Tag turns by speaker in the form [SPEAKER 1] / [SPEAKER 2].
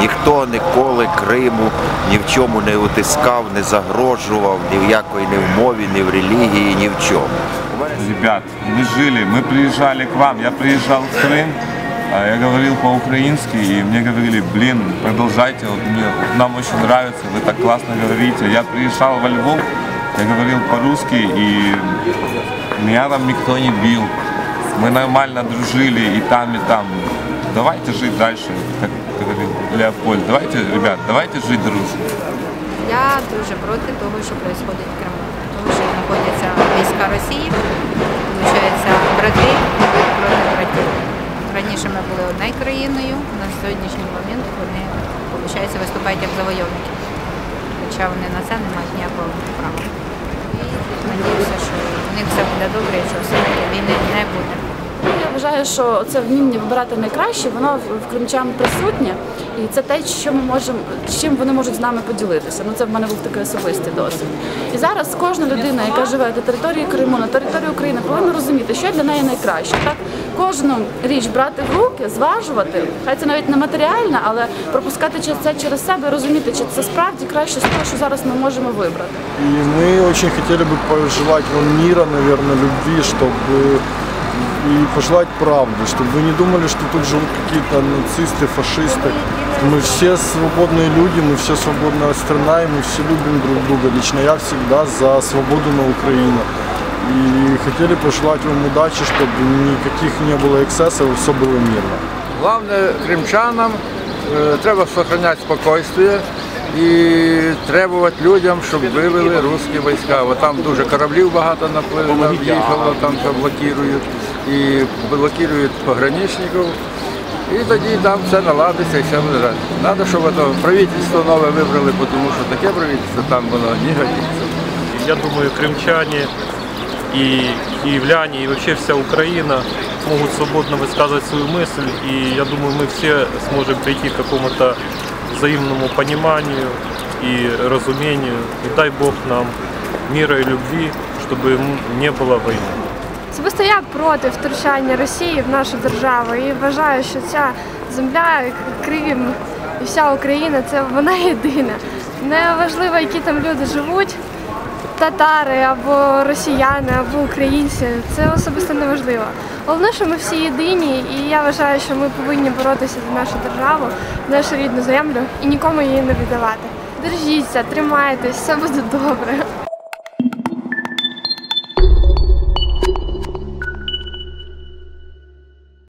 [SPEAKER 1] ніхто ніколи Криму ні в чому не утискав, не загрожував, ні в якої ні в мові, ні в релігії, ні в чому.
[SPEAKER 2] Ребят, мы жили, мы приезжали к вам, я приезжал в Крым, а я говорил по-украински, и мне говорили, блин, продолжайте, вот мне, вот нам очень нравится, вы так классно говорите. Я приезжал во Львов, я говорил по-русски, и меня там никто не бил. Мы нормально дружили и там, и там. Давайте жить дальше, как говорил Леопольд. Давайте, ребят, давайте жить дружно.
[SPEAKER 3] Я дуже проти того, що відбувається в Криму. Тому що знаходяться війська Росії, виходить, брати проти братів. Раніше ми були однією країною, на сьогоднішній момент вони, виходить, виступають як завойовники. Хоча вони на це не мають ніякого права. І надіюся, що у них все буде добре, і що все-таки війни не буде
[SPEAKER 4] Я вважаю, що це вміння вибирати найкраще, воно в- в кримчан присутнє, і це те, що ми можемо, чим вони можуть з нами поділитися. Ну це в мене був такий особистий досвід. І зараз кожна людина, яка живе на території Криму, на території України, повинна розуміти, що для неї найкраще. Так кожну річ брати в руки, зважувати, хай це навіть не матеріальна, але пропускати чи- це через себе, і розуміти, чи це справді краще з того, що зараз ми можемо вибрати.
[SPEAKER 5] И мы очень хотели бы пожелать вам мира, наверное, любви, чтобы и пожелать правды, чтобы вы не думали, что тут живут какие-то нацисты, фашисты. Мы все свободные люди, мы все свободная страна, и мы все любим друг друга. Лично я всегда за свободу на Украине. И хотели пожелать вам удачи, чтобы никаких не было эксцессов, и все было мирно.
[SPEAKER 6] Главное, кримчанам е, треба зберігати спокійствие і требувати людям, щоб вивели русські війська. Бо там дуже кораблів багато напли- наїхало, там все блокують і блокують пограничників. І тоді там все наладиться і все буде. Треба, щоб це правительство нове вибрали, бо тому що таке правительство там воно не годиться.
[SPEAKER 7] Я думаю, крымчане и киевляне, и вообще вся Украина смогут свободно высказывать свою мысль. И я думаю, мы все сможем прийти к какому-то взаимному пониманию и разумению. И дай Бог нам мира и любви, чтобы м- не было войны.
[SPEAKER 8] Особисто я проти втручання Росії в нашу державу і вважаю, що ця земля, Крим і вся Україна це вона єдина. Не важливо, які там люди живуть, татари або росіяни, або українці. Це особисто не важливо. Головне, що ми всі єдині, і я вважаю, що ми повинні боротися за нашу державу, нашу рідну землю і нікому її не віддавати. Держіться, тримайтесь, все буде добре.